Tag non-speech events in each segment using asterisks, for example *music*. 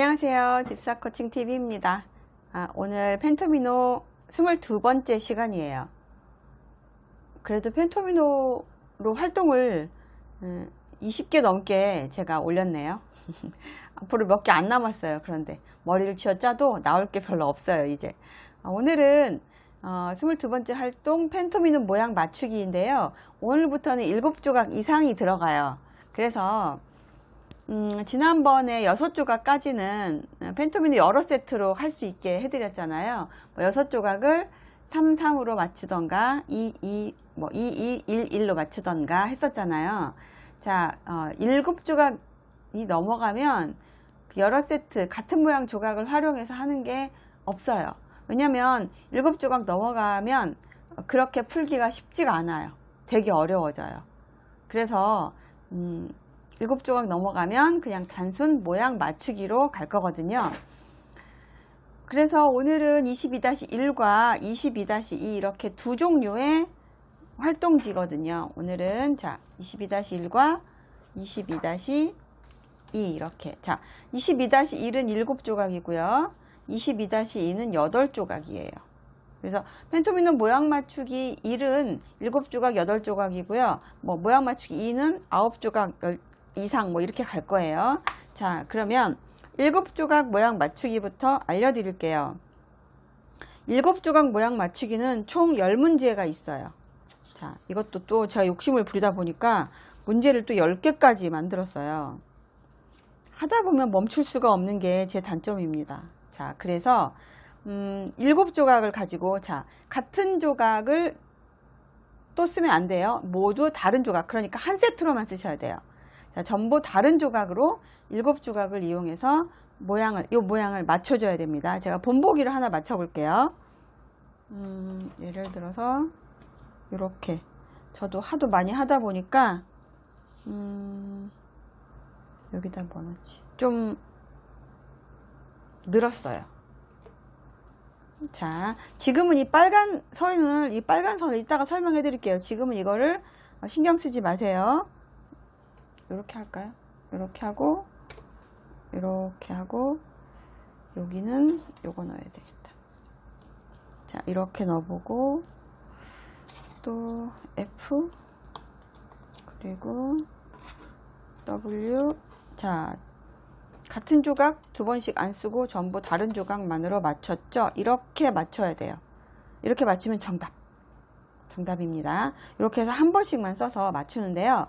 안녕하세요. 집사 코칭 TV입니다. 아, 오늘 펜토미노 22번째 시간이에요. 그래도 펜토미노로 활동을 음, 20개 넘게 제가 올렸네요. *laughs* 앞으로 몇 개 안 남았어요. 그런데 머리를 쥐어 짜도 나올 게 별로 없어요. 이제 아, 오늘은 어, 22번째 활동 펜토미노 모양 맞추기인데요. 오늘부터는 7조각 이상이 들어가요. 그래서 음, 지난번에 여섯 조각까지는 펜토미노 여러 세트로 할 수 있게 해드렸잖아요. 뭐 여섯 조각을 3, 3으로 맞추던가 2, 2, 뭐 2, 2, 1, 1로 맞추던가 했었잖아요. 자, 어, 일곱 조각이 넘어가면 그 여러 세트 같은 모양 조각을 활용해서 하는 게 없어요. 왜냐면 일곱 조각 넘어가면 그렇게 풀기가 쉽지가 않아요. 되게 어려워져요. 그래서 음, 일곱 조각 넘어가면 그냥 단순 모양 맞추기로 갈 거거든요. 그래서 오늘은 22-1과 22-2 이렇게 두 종류의 활동지거든요. 오늘은 자 22-1과 22-2 이렇게 자 22-1은 7조각이고요. 22-2는 8조각이에요. 그래서 펜토미노 모양 맞추기 1은 7조각 8조각이고요. 뭐 모양 맞추기 2는 9조각 이상 뭐 이렇게 갈 거예요. 자, 그러면 일곱 조각 모양 맞추기부터 알려드릴게요. 일곱 조각 모양 맞추기는 총 10문제가 있어요. 자, 이것도 또 제가 욕심을 부리다 보니까 문제를 또 10개까지 만들었어요. 하다 보면 멈출 수가 없는 게 제 단점입니다. 자, 그래서 음, 7조각을 가지고 자, 같은 조각을 또 쓰면 안 돼요. 모두 다른 조각. 그러니까 한 세트로만 쓰셔야 돼요. 자, 전부 다른 조각으로 일곱 조각을 이용해서 모양을 이 모양을 맞춰줘야 됩니다. 제가 본보기를 하나 맞춰볼게요. 음, 예를 들어서 이렇게 저도 하도 많이 하다 보니까 음, 여기다 뭐 넣지? 좀 늘었어요. 자, 지금은 이 빨간 선을 이 빨간 선을 이따가 설명해 드릴게요. 지금은 이거를 신경 쓰지 마세요. 이렇게 할까요? 이렇게 하고 이렇게 하고 여기는 요거 넣어야 되겠다. 자 이렇게 넣어보고 또 F 그리고 W 자 같은 조각 두 번씩 안 쓰고 전부 다른 조각만으로 맞췄죠? 이렇게 맞춰야 돼요. 이렇게 맞추면 정답. 정답입니다. 이렇게 해서 한 번씩만 써서 맞추는데요.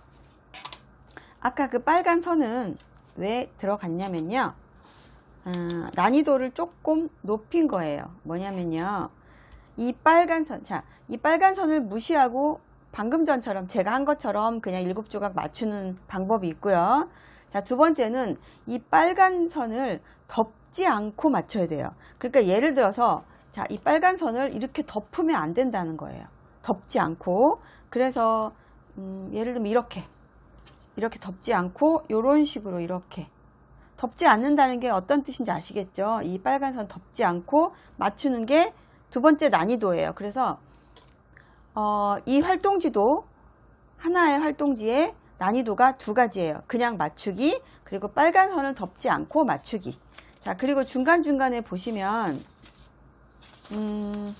아까 그 빨간 선은 왜 들어갔냐면요. 어, 난이도를 조금 높인 거예요. 뭐냐면요. 이 빨간 선, 자, 이 빨간 선을 무시하고 방금 전처럼 제가 한 것처럼 그냥 일곱 조각 맞추는 방법이 있고요. 자, 두 번째는 이 빨간 선을 덮지 않고 맞춰야 돼요. 그러니까 예를 들어서 자, 이 빨간 선을 이렇게 덮으면 안 된다는 거예요. 덮지 않고. 그래서 음, 예를 들면 이렇게 이렇게 덮지 않고 이런 식으로 이렇게 덮지 않는다는 게 어떤 뜻인지 아시겠죠? 이 빨간 선 덮지 않고 맞추는 게 두 번째 난이도예요. 그래서 어, 이 활동지도 하나의 활동지에 난이도가 두 가지예요. 그냥 맞추기 그리고 빨간 선을 덮지 않고 맞추기. 자 그리고 중간중간에 보시면 음,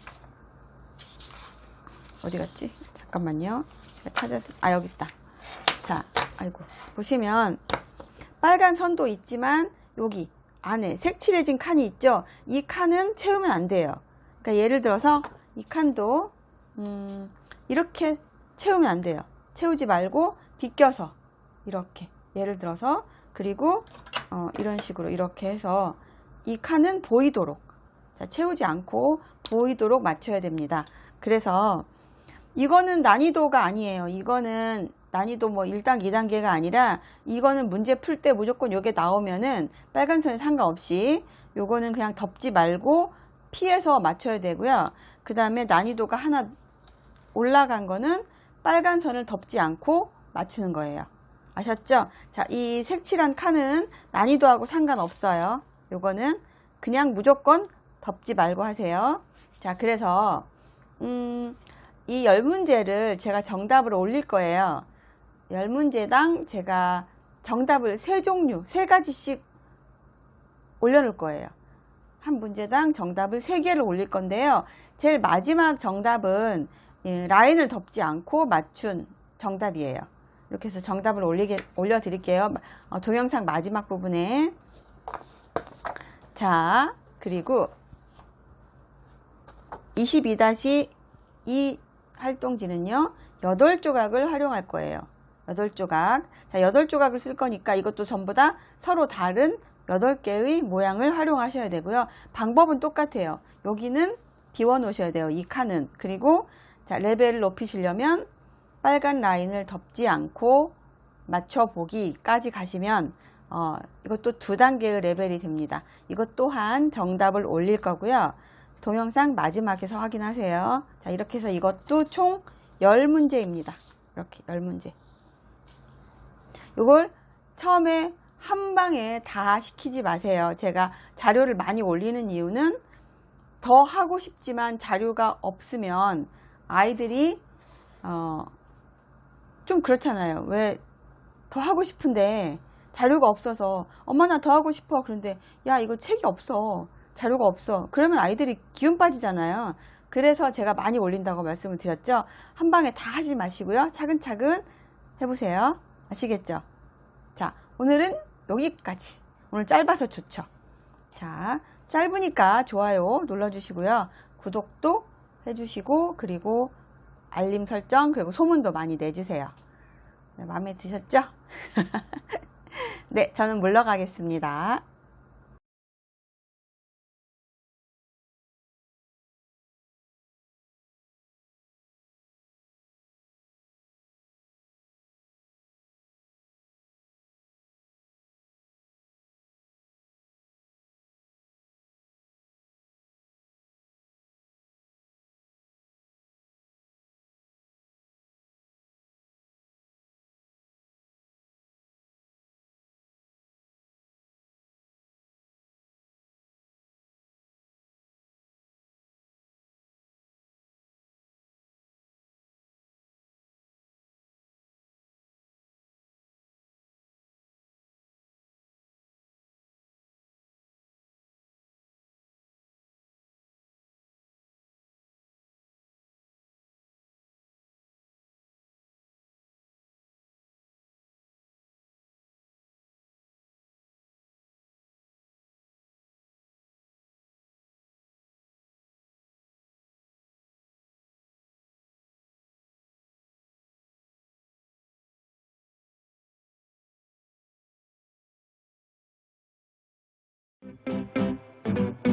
어디 갔지? 잠깐만요. 제가 찾아 아 여기 있다. 자 아이고 보시면 빨간 선도 있지만 여기 안에 색칠해진 칸이 있죠? 이 칸은 채우면 안 돼요. 그러니까 예를 들어서 이 칸도 음 이렇게 채우면 안 돼요. 채우지 말고 비껴서 이렇게 예를 들어서 그리고 어 이런 식으로 이렇게 해서 이 칸은 보이도록. 자 채우지 않고 보이도록 맞춰야 됩니다. 그래서 이거는 난이도가 아니에요. 이거는 난이도 뭐 1단, 2단계가 아니라 이거는 문제 풀 때 무조건 요게 나오면은 빨간 선에 상관없이 요거는 그냥 덮지 말고 피해서 맞춰야 되고요. 그 다음에 난이도가 하나 올라간 거는 빨간 선을 덮지 않고 맞추는 거예요. 아셨죠? 자, 이 색칠한 칸은 난이도하고 상관없어요. 요거는 그냥 무조건 덮지 말고 하세요. 자, 그래서 음, 이 열문제를 제가 정답을 올릴 거예요. 10문제당 제가 정답을 세 종류, 세 가지씩 올려놓을 거예요. 한 문제당 정답을 3개를 올릴 건데요. 제일 마지막 정답은 예, 라인을 덮지 않고 맞춘 정답이에요. 이렇게 해서 정답을 올리게, 올려드릴게요. 어, 동영상 마지막 부분에. 자, 그리고 22-2 활동지는요, 8조각을 활용할 거예요. 8조각. 자, 8조각을 쓸 거니까 이것도 전부 다 서로 다른 8개의 모양을 활용하셔야 되고요. 방법은 똑같아요. 여기는 비워 놓으셔야 돼요. 이 칸은. 그리고 자, 레벨을 높이시려면 빨간 라인을 덮지 않고 맞춰보기까지 가시면 어, 이것도 두 단계의 레벨이 됩니다. 이것 또한 정답을 올릴 거고요. 동영상 마지막에서 확인하세요. 자, 이렇게 해서 이것도 총 10문제입니다. 이렇게 10문제. 이걸 처음에 한 방에 다 시키지 마세요. 제가 자료를 많이 올리는 이유는 더 하고 싶지만 자료가 없으면 아이들이 어, 좀 그렇잖아요. 왜 더 하고 싶은데 자료가 없어서 엄마 나 더 하고 싶어. 그런데 야 이거 책이 없어. 자료가 없어. 그러면 아이들이 기운 빠지잖아요. 그래서 제가 많이 올린다고 말씀을 드렸죠. 한 방에 다 하지 마시고요. 차근차근 해보세요. 아시겠죠? 자, 오늘은 여기까지. 오늘 짧아서 좋죠. 자, 짧으니까 좋아요 눌러주시고요. 구독도 해주시고, 그리고 알림 설정, 그리고 소문도 많이 내주세요. 네, 마음에 드셨죠? *laughs* 네, 저는 물러가겠습니다. Thank you.